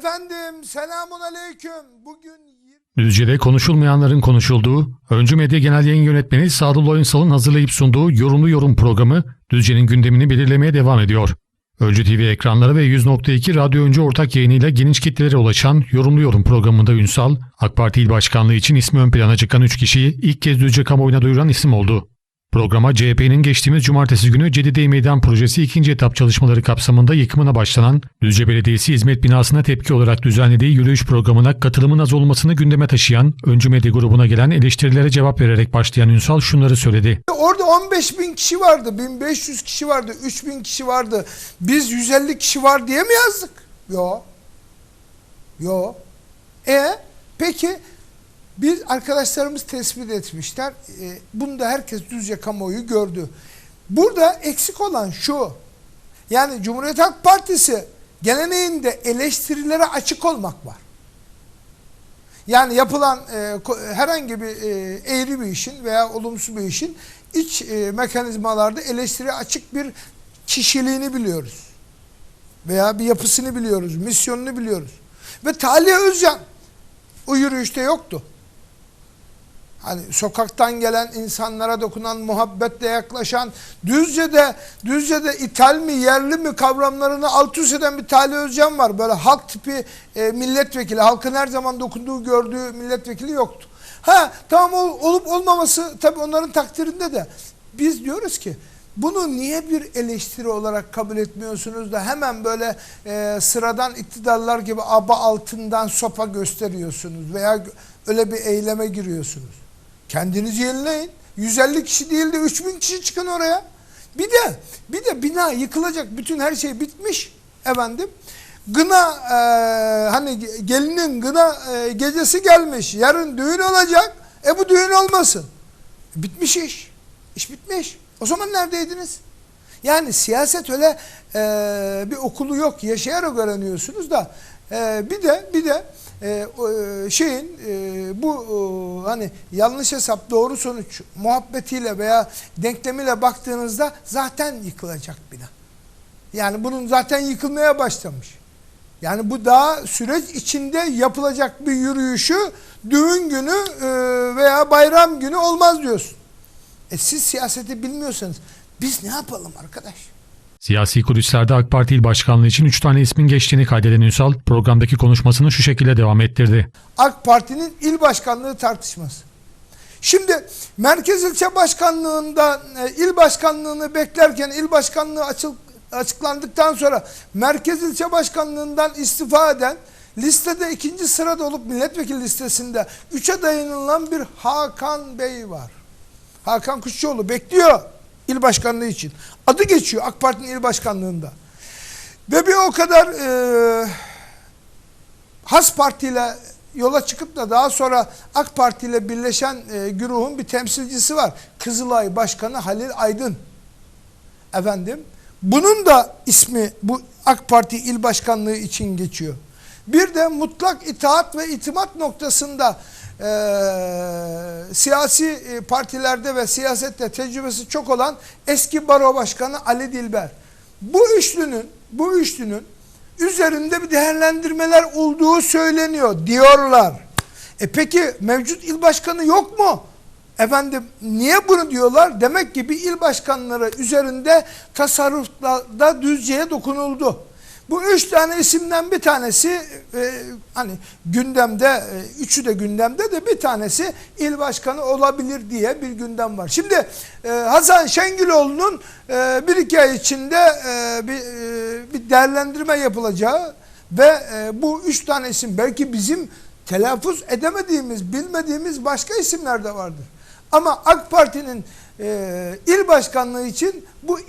Efendim selamun aleyküm. Bugün Düzce'de konuşulmayanların konuşulduğu, Öncü Medya Genel Yayın Yönetmeni Sadullah Ünsal'ın hazırlayıp sunduğu Yorumlu Yorum programı Düzce'nin gündemini belirlemeye devam ediyor. Öncü TV ekranları ve 100.2 Radyo Öncü ortak yayınıyla geniş kitlelere ulaşan Yorumlu Yorum programında Ünsal, AK Parti İl Başkanlığı için ismi ön plana çıkan 3 kişiyi ilk kez Düzce kamuoyuna duyuran isim oldu. Programa CHP'nin geçtiğimiz cumartesi günü Cedide Meydan Projesi ikinci etap çalışmaları kapsamında yıkımına başlanan Düzce Belediyesi Hizmet Binası'na tepki olarak düzenlediği yürüyüş programına katılımın az olmasını gündeme taşıyan Öncü Medya grubuna gelen eleştirilere cevap vererek başlayan Ünsal şunları söyledi. Orada 15 bin kişi vardı, 1500 kişi vardı, 3000 kişi vardı. Biz 150 kişi var diye mi yazdık? Yo. Yo. E peki biz arkadaşlarımız tespit etmişler. E, bunu da herkes Düzce kamuoyu gördü. Burada eksik olan şu. Yani Cumhuriyet Halk Partisi geleneğinde eleştirilere açık olmak var. Yani yapılan e, herhangi bir e, eğri bir işin veya olumsuz bir işin iç e, mekanizmalarda eleştiri açık bir kişiliğini biliyoruz. Veya bir yapısını biliyoruz, misyonunu biliyoruz. Ve Talih Özcan o yürüyüşte yoktu. Hani sokaktan gelen insanlara dokunan, muhabbetle yaklaşan, Düzce'de, Düzce'de ithal mi, yerli mi kavramlarını alt üst eden bir Talih Özcan var. Böyle halk tipi e, milletvekili, halkın her zaman dokunduğu, gördüğü milletvekili yoktu. Ha tamam ol- olup olmaması tabii onların takdirinde de biz diyoruz ki bunu niye bir eleştiri olarak kabul etmiyorsunuz da hemen böyle e, sıradan iktidarlar gibi aba altından sopa gösteriyorsunuz veya öyle bir eyleme giriyorsunuz. Kendinizi yenileyin. 150 kişi değil de 3000 kişi çıkın oraya. Bir de bir de bina yıkılacak. Bütün her şey bitmiş efendim. Gına e, hani ge- gelinin gına e, gecesi gelmiş. Yarın düğün olacak. E bu düğün olmasın. Bitmiş iş. İş bitmiş. O zaman neredeydiniz? Yani siyaset öyle e, bir okulu yok. Yaşayarak öğreniyorsunuz da e, bir de bir de e, o, e, şeyin e, bu e, hani yanlış hesap doğru sonuç muhabbetiyle veya denklemiyle baktığınızda zaten yıkılacak bina. Yani bunun zaten yıkılmaya başlamış. Yani bu daha süreç içinde yapılacak bir yürüyüşü düğün günü e, veya bayram günü olmaz diyorsun. E siz siyaseti bilmiyorsanız biz ne yapalım arkadaş? Siyasi kulislerde AK Parti İl Başkanlığı için 3 tane ismin geçtiğini kaydeden Ünsal, programdaki konuşmasını şu şekilde devam ettirdi. AK Parti'nin il başkanlığı tartışması. Şimdi merkez ilçe başkanlığında e, il başkanlığını beklerken il başkanlığı açıl, açıklandıktan sonra merkez ilçe başkanlığından istifa eden listede ikinci sırada olup milletvekili listesinde üçe dayanılan bir Hakan Bey var. Hakan Kuşçuoğlu bekliyor il başkanlığı için. Adı geçiyor AK Parti'nin il başkanlığında. Ve bir o kadar e, Has Parti ile yola çıkıp da daha sonra AK Parti ile birleşen e, güruhun bir temsilcisi var. Kızılay Başkanı Halil Aydın. Efendim, bunun da ismi bu AK Parti il başkanlığı için geçiyor. Bir de mutlak itaat ve itimat noktasında e, siyasi partilerde ve siyasette tecrübesi çok olan eski baro başkanı Ali Dilber. Bu üçlünün, bu üçlünün üzerinde bir değerlendirmeler olduğu söyleniyor diyorlar. E peki mevcut il başkanı yok mu? Efendim niye bunu diyorlar? Demek ki bir il başkanları üzerinde tasarruflarda düzceye dokunuldu. Bu üç tane isimden bir tanesi e, hani gündemde, e, üçü de gündemde de bir tanesi il başkanı olabilir diye bir gündem var. Şimdi e, Hasan Şengüloğlu'nun e, bir iki ay içinde e, bir, e, bir değerlendirme yapılacağı ve e, bu üç tane isim belki bizim telaffuz edemediğimiz, bilmediğimiz başka isimler de vardır. Ama AK Parti'nin e, il başkanlığı için bu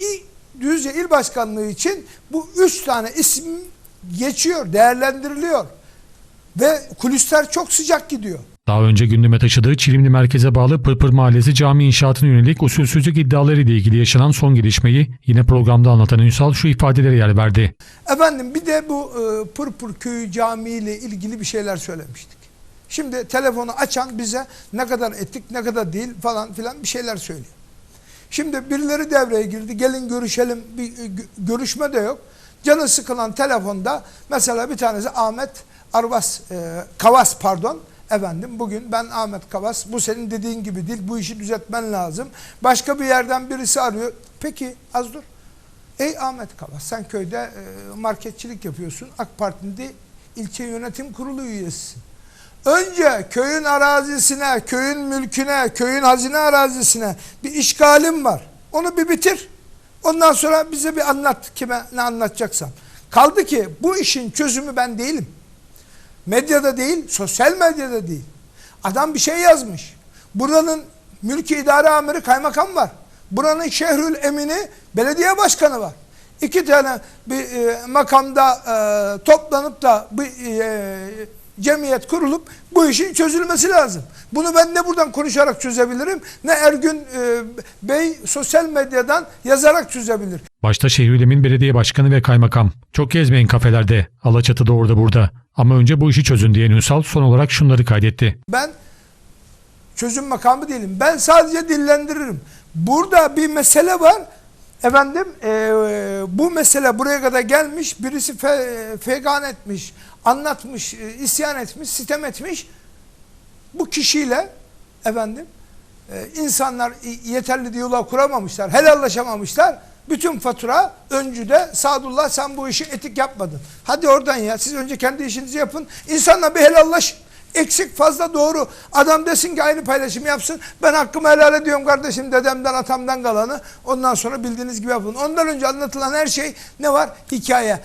Düzce il başkanlığı için bu üç tane isim geçiyor, değerlendiriliyor. Ve kulisler çok sıcak gidiyor. Daha önce gündeme taşıdığı Çilimli merkeze bağlı Pırpır Mahallesi cami inşaatına yönelik usulsüzlük iddiaları ile ilgili yaşanan son gelişmeyi yine programda anlatan Ünsal şu ifadelere yer verdi. Efendim bir de bu e, Pırpır Köyü Camii ile ilgili bir şeyler söylemiştik. Şimdi telefonu açan bize ne kadar etik ne kadar değil falan filan bir şeyler söylüyor. Şimdi birileri devreye girdi. Gelin görüşelim. Bir e, gö- görüşme de yok. Canı sıkılan telefonda mesela bir tanesi Ahmet Arvas, e, Kavas pardon. Efendim bugün ben Ahmet Kavas bu senin dediğin gibi değil bu işi düzeltmen lazım. Başka bir yerden birisi arıyor. Peki az dur. Ey Ahmet Kavas sen köyde e, marketçilik yapıyorsun. AK Parti'nde ilçe yönetim kurulu üyesisin. Önce köyün arazisine, köyün mülküne, köyün hazine arazisine bir işgalin var. Onu bir bitir. Ondan sonra bize bir anlat kime ne anlatacaksan. Kaldı ki bu işin çözümü ben değilim. Medyada değil, sosyal medyada değil. Adam bir şey yazmış. Buranın mülki idare amiri kaymakam var. Buranın şehrül emini belediye başkanı var. İki tane bir e, makamda e, toplanıp da bir e, cemiyet kurulup bu işin çözülmesi lazım. Bunu ben ne buradan konuşarak çözebilirim ne Ergün e, Bey sosyal medyadan yazarak çözebilir. Başta Şehirlemin Belediye Başkanı ve Kaymakam. Çok gezmeyin kafelerde, Alaçatı'da orada burada. Ama önce bu işi çözün diyen Ünsal son olarak şunları kaydetti. Ben çözüm makamı değilim. Ben sadece dillendiririm. Burada bir mesele var. Efendim eee, bu mesele buraya kadar gelmiş. Birisi fe, fegan etmiş, anlatmış, e, isyan etmiş, sitem etmiş. Bu kişiyle efendim e, insanlar yeterli diyalog kuramamışlar, helallaşamamışlar. Bütün fatura öncüde Sadullah sen bu işi etik yapmadın. Hadi oradan ya siz önce kendi işinizi yapın. İnsanla bir helallaşın. Eksik fazla doğru. Adam desin ki aynı paylaşım yapsın. Ben hakkımı helal ediyorum kardeşim dedemden atamdan kalanı. Ondan sonra bildiğiniz gibi yapın. Ondan önce anlatılan her şey ne var? Hikaye.